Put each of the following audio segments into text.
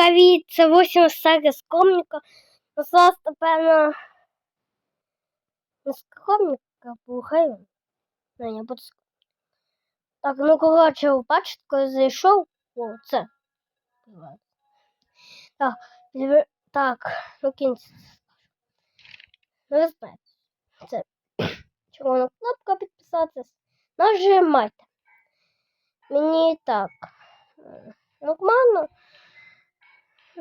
Рукавица, 8 сага з комника. Насос, з комника, слухай. Не, я буду Так, ну коротше, бачите, коли зайшов. О, це. Так, так, ну кінці. Ну, ви знаєте. Це червона кнопка підписатись. Нажимайте. Мені так. Ну,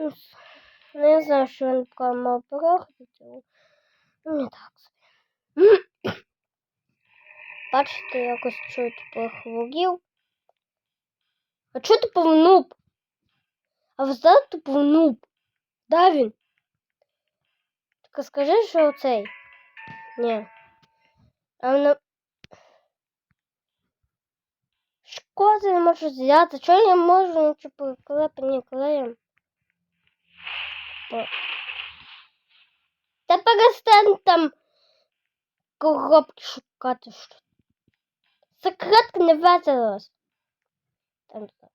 с- Ну, знаю, що він переходити. Ну, не так собі. Бачите, якось чуть похворів. А чого ти повнув? А знаєте, ти повнув? Да він? Тільки скажи, що оцей. Ні. А вона... Шкода не можу взяти. Чого я можу нічого приклепати, не клеєм? Та перестань там коробки шукати. Секретка не так.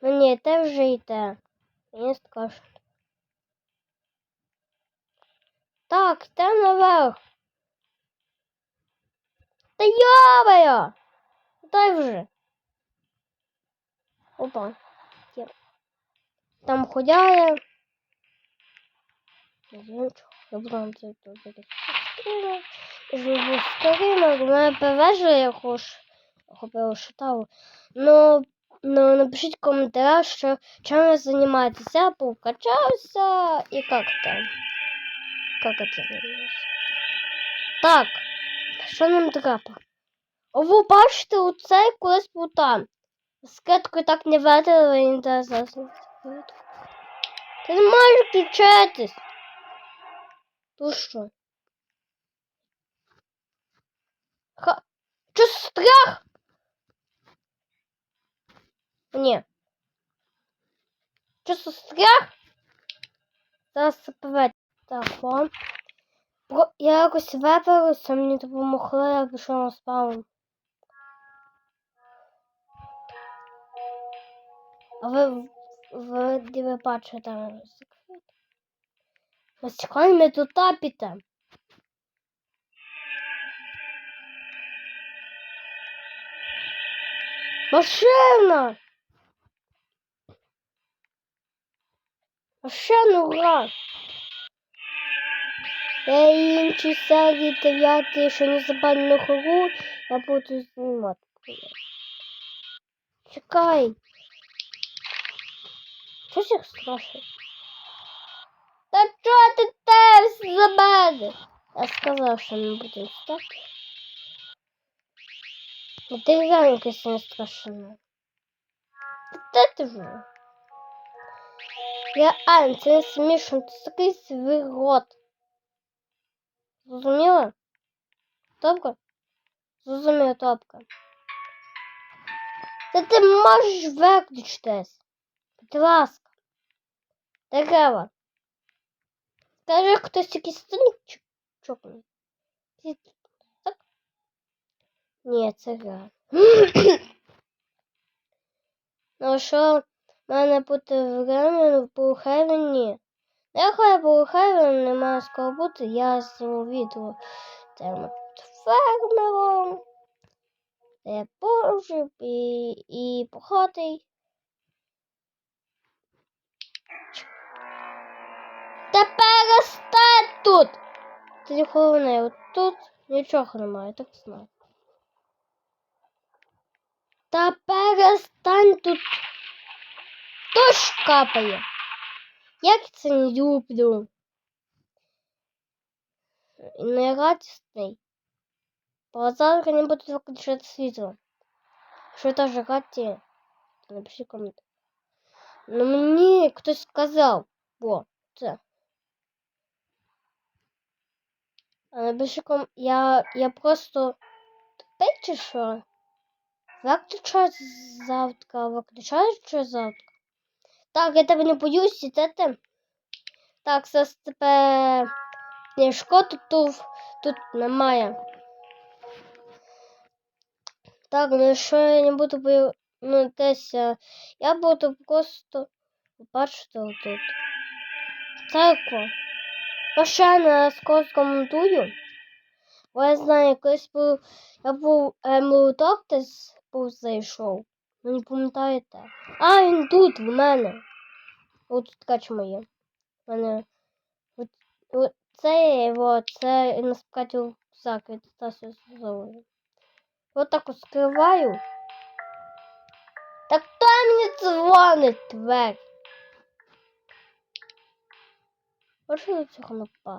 Ну ні, те вже йде. Мені страшно. Так, йдемо наверх. Та йобаю! Дай вже. Опа. Там ходяє. Вам це тут. Живу старинок, мене перевежує, я хоч я шитав. Ну, ну, напишіть в коментарях, що чим ви займаєтеся, повкачався і як там. Как это називається? Так, що нам треба? О, ви бачите, оцей колись був там. Кеткою так не не те зараз. Ти не можеш включатись. Ну що? Ха... Чо страх? Ні. Чо страх? Зараз. Так, о. Я якось виправився, мені допомогли, я пішов на спаун. А ви, ви, де ви бачите там секрет? Ось ми тут тапіте. Машина! Машина, ура! Я інші серії дев'ятий, що не забанено хору, я буду знімати. Чекай. Що ж їх страшно? Та чого ти теж за мене? Я сказав, що не будемо стати. Ну ти реально якось не страшно. Та ти вже? Я Ань, це не смішно, це такий свій рот. Зрозуміла? Добре? Зрозуміла, добре. Та ти можеш виключитись. Будь ласка. Дерева. Скажи, хтось якийсь чокнув? Так? Ні, це я. ну що, в мене буде время по Хевені? Нехай по Хевені немає скоро бути, я зніму відео тему фермером. Я пожив і, і похотий. Та перестань тут! Нікого от тут нічого немає, так знаю. Та перестань тут. Дощ капає. Як це не люблю. Не радісний. Бо завтра не буду виключати світло. Що теж раді, то напиши коментар. Ну мені хтось сказав. О, це. А напиши ком... Я, я просто тупий чи що? Виключать завтра, виключаєш чи завтра? Так, я тебе не боюсь, і це ти. Так, зараз тебе книжко тут, тут, тут немає. Так, ну що я не буду бою... ну, десь е, я буду просто бачити отут. Церква. Ще не скоро коментую. Бо я знаю, колись був, я був е, молоток був зайшов. Ви не пам'ятаєте? А, він тут, в мене. От тут кач моє. В мене. От, от, це його, це насправді рюкзак від Стасу Золою. От так от скриваю. Дзвонить, тварь? Бачиш до цього напа?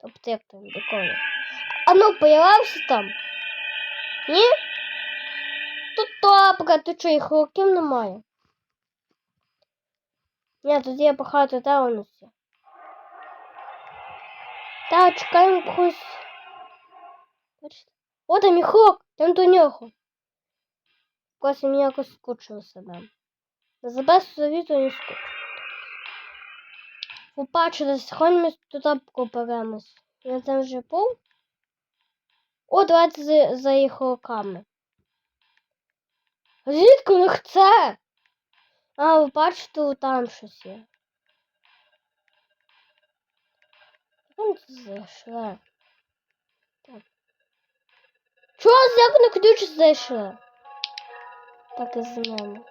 Тобто як там прикольно. А ну, появився там? Ні? Тут топка, тут що, їх руків немає? Ні, тут є багато таунусів. Так, чекаємо когось. О, там міхок, там до нього. Якось мені якось скучило себе. За без совіту не скучило. Побачили, сьогодні ми туди поперемось. Я там вже був. О, давайте за, за їх руками. Звідки них це? А, ви бачите, там щось є. Там це зайшли. Так. Чого як на ключ зайшли? Так і знаємо.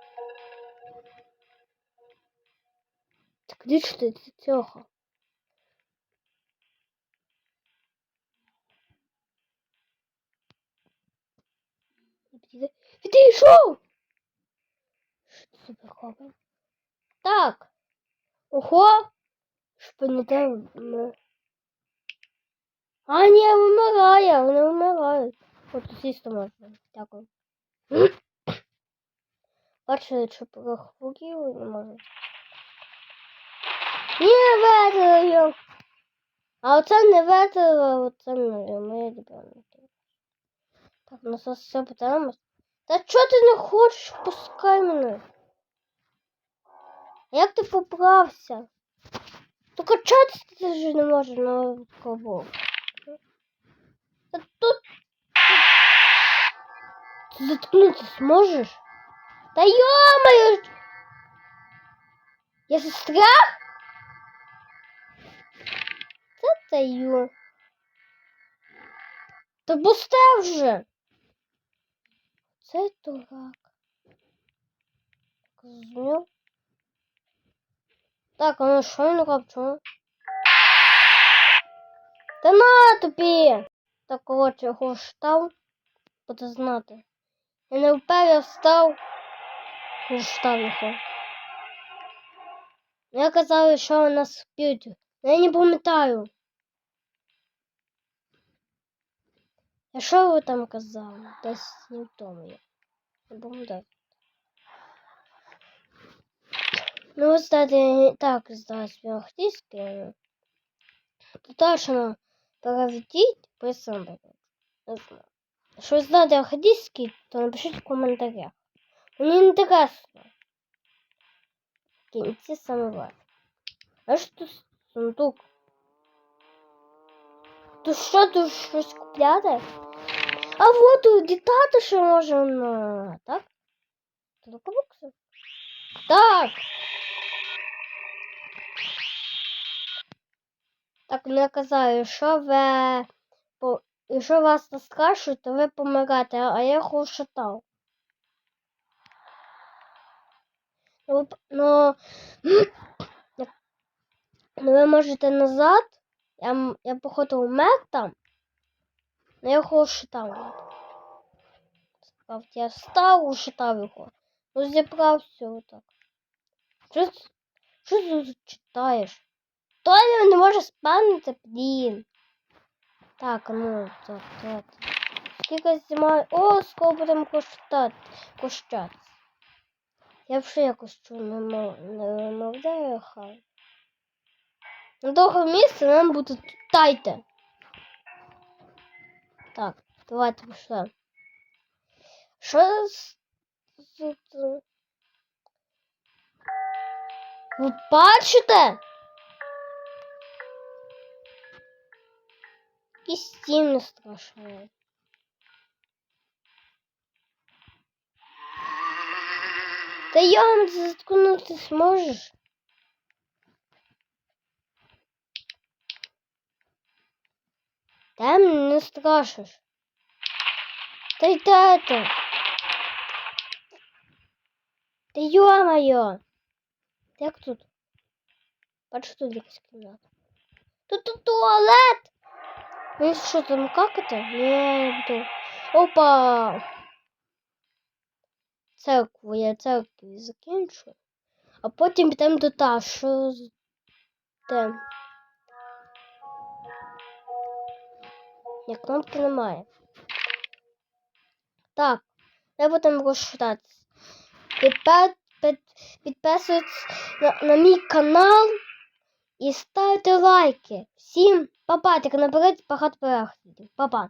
Так ключ ти цього. Відійшов! Що це таке? Так. Ого! Шпинете. А, ні, вмирає, вони вмирають. От сісти можна. Дякую. Бачили, що прохворіли не можуть. Ні, ветерою. А оце не ветеро, оце моє, моє любиме. Так, нас все питаємось. Та чого ти не хочеш? Пускай мене. Як ти поправся? То качатися ти ж не можеш на кого. Та тут... Ти заткнути зможеш? Та йомаю! Я застряг? Та та йо. Та пусте вже. Це дурак. Зрозумів? Так, а ну що він? Чому? Та на тобі! Так, коротше, його штав, буде знати. Я не впев, я встав, і штав його. Я казав, що нас спють. Я не пам'ятаю. А що ви там казали? Десь не вдома я. Не пам'ятаю. Ну, ось кстати, так, зараз англійське. Точно переведіть, писано. Не знаю. Якщо ви знаєте англійський, то напишіть в коментарях. Мені інтересно. В кінці саме важливо. А що тут сундук? Тут що, тут щось купляти? А вот тут літати ще можна, так? Тут бокси? Так! Так, не казаю, що ви... Якщо вас наскашуть, то ви помираєте, а я його шатав. Ну, п- ну, ну, ви можете назад. Я, я походу умер там. Но я його. Справді, я став, ушатав його. Ну, зібрав все отак. Що, що тут читаєш? Толя не може спамнити, блін. Так, ну, так, так. Скільки знімаю. О, скоро будемо коштати. Кощати. Я вже якось мов- не вимовляю хай. На довге місце нам буде тайте. Так, давайте пішли. Що тут? Ви бачите? І стіни страшні. Та йом, ти заткнутись можеш? Та мене не страшиш. Та й тато. Та йо-моє. Як тут? Бачу, тут якась кімната. Тут тут туалет. Ну і що там какати? Не буду. Опа. Церкву, я церкву закінчу. А потім підемо до та, з де? Ні, кнопки немає. Так, я будемо розшататися. Підпи- під- Підписуйтесь на, на мій канал і ставте лайки. Всім па-па, тільки наберіть багато переглядів. Па-па.